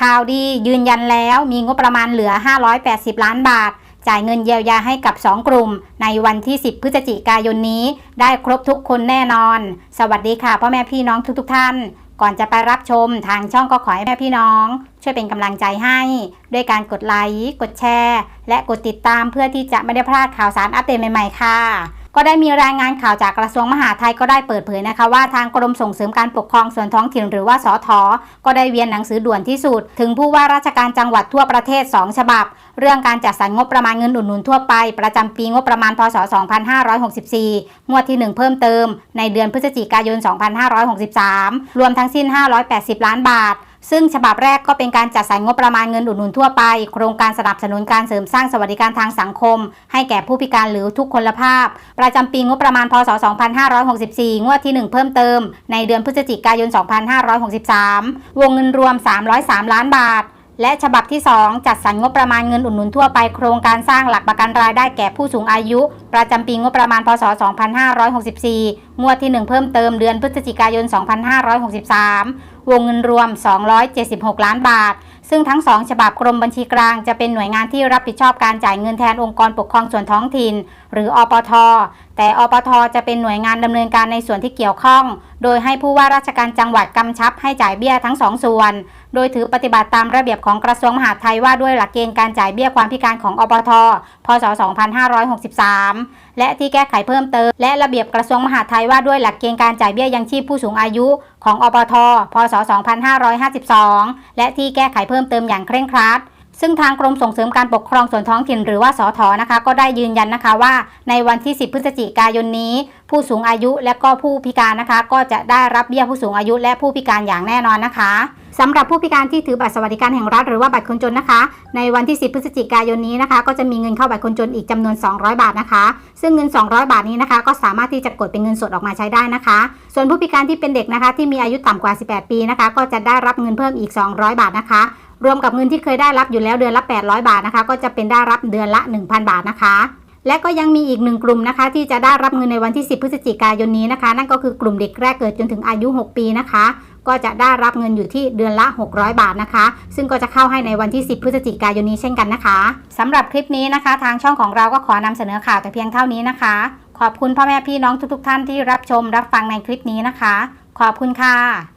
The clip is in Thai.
ข่าวดียืนยันแล้วมีงบประมาณเหลือ 580 ล้านบาท จ่ายเงินเยียวยาให้กับ 2 กลุ่ม ในวันที่ 10 พฤศจิกายนนี้ ได้ครบทุกคนแน่นอน สวัสดีค่ะพ่อแม่พี่น้องทุกๆทท่าน ก่อนจะไปรับชมทางช่องก็ขอให้แม่พี่น้อง ช่วยเป็นกำลังใจให้ ด้วยการกดไลค์กดแชร์ และกดติดตามเพื่อที่จะไม่ได้พลาดข่าวสารอัปเดตใหม่ๆค่ะ ก็ได้มีรายงานข่าวจากกระทรวงมหาดไทยก็ได้เปิดเผยนะคะ ว่าทางกรมส่งเสริมการปกครองส่วนท้องถิ่นหรือว่าสทก็ได้เวียนหนังสือด่วนที่สุด ถึงผู้ว่าราชการจังหวัดทั่วประเทศ 2 ฉบับ เรื่องการจัดสรรงบประมาณเงินอุดหนุนทั่วไป ประจำปีงบประมาณพศ 2564 งวดที่ 1 เพิ่มเติม ในเดือนพฤศจิกายน 2563 รวมทั้งสิ้น 580 ล้านบาท ซึ่งฉบับแรกก็เป็นการจัดสรรงบประมาณเงินอุดหนุนทั่วไป โครงการสนับสนุนการเสริมสร้างสวัสดิการทางสังคม ให้แก่ผู้พิการหรือทุกคนละภาพ ประจำปีงบประมาณพศ 2564 งวดที่ 1 เพิ่มเติม ในเดือนพฤศจิกายน 2563 วงเงินรวม 303 ล้านบาท และฉบับที่ 2 จัดสรรงบประมาณเงินอุดหนุนทั่วไปโครงการสร้างหลักประกันรายได้แก่ผู้สูงอายุ ประจำปีงบประมาณพศ 2564 งวดที่ 1 เพิ่มเติมเดือนพฤศจิกายน 2563 วงเงินรวม 276 ล้านบาท ซึ่งทั้ง2ฉบับกรมบัญชีกลางจะเป็นหน่วยงานที่รับผิดชอบการจ่ายเงินแทนองค์กรปกครองส่วนท้องถิ่น หรืออปท แต่อปท จะเป็นหน่วยงานดำเนินการในส่วนที่เกี่ยวข้องโดยให้ผู้ว่าราชการจังหวัดกำชับให้จ่ายเบี้ยทั้งสองส่วน โดยถือปฏิบัติตามระเบียบของกระทรวงมหาดไทยว่าด้วยหลักเกณฑ์การจ่ายเบี้ยความพิการของอปทพศ 2563 และที่แก้ไขเพิ่มเติม และระเบียบกระทรวงมหาดไทยว่าด้วยหลักเกณฑ์การจ่ายเบี้ยยังชีพผู้สูงอายุของอปทพศ 2552 และที่แก้ไขเพิ่มเติมอย่างเคร่งครัดซึ่งทางกรมส่งเสริมการปกครองส่วนท้องถิ่นหรือว่าสทนะคะ ก็ได้ยืนยันนะคะว่า ในวันที่ 10 พฤศจิกายนนี้ ผู้สูงอายุและก็ผู้พิการนะคะ ก็จะได้รับเบี้ยผู้สูงอายุและผู้พิการอย่างแน่นอนนะคะสำหรับผู้พิการที่ถือบัตรสวัสดิการแห่งรัฐหรือว่าบัตรคนจนนะคะ ในวันที่ 10 พฤศจิกายนนี้นะคะ ก็จะมีเงินเข้าบัตรคนจนอีกจำนวน 200 บาทนะคะ ซึ่งเงิน 200 บาทนี้นะคะ ก็สามารถที่จะกดเป็นเงินสดออกมาใช้ได้นะคะ ส่วนผู้พิการที่เป็นเด็กนะคะ ที่มีอายุต่ำกว่า 18 ปีนะคะ ก็จะได้รับเงินเพิ่มอีก 200 บาทนะคะรวมกับเงินที่เคยได้รับอยู่แล้วเดือนละ 800 บาทนะคะ ก็จะเป็นได้รับเดือนละ 1,000 บาทนะคะ และก็ยังมีอีกหนึ่งกลุ่มนะคะ ที่จะได้รับเงินในวันที่ 10 พฤศจิกายนนี้นะคะ นั่นก็คือกลุ่มเด็กแรกเกิดจนถึงอายุ 6 ปีนะคะ ก็จะได้รับเงินอยู่ที่เดือนละ 600 บาทนะคะ ซึ่งก็จะเข้าให้ในวันที่ 10 พฤศจิกายนนี้เช่นกันนะคะสำหรับคลิปนี้นะคะ ทางช่องของเราก็ขอนำเสนอข่าวแต่เพียงเท่านี้นะคะ ขอบคุณพ่อแม่พี่น้องทุกๆ ท่านที่รับชมรับฟังในคลิปนี้นะคะ ขอบคุณค่ะ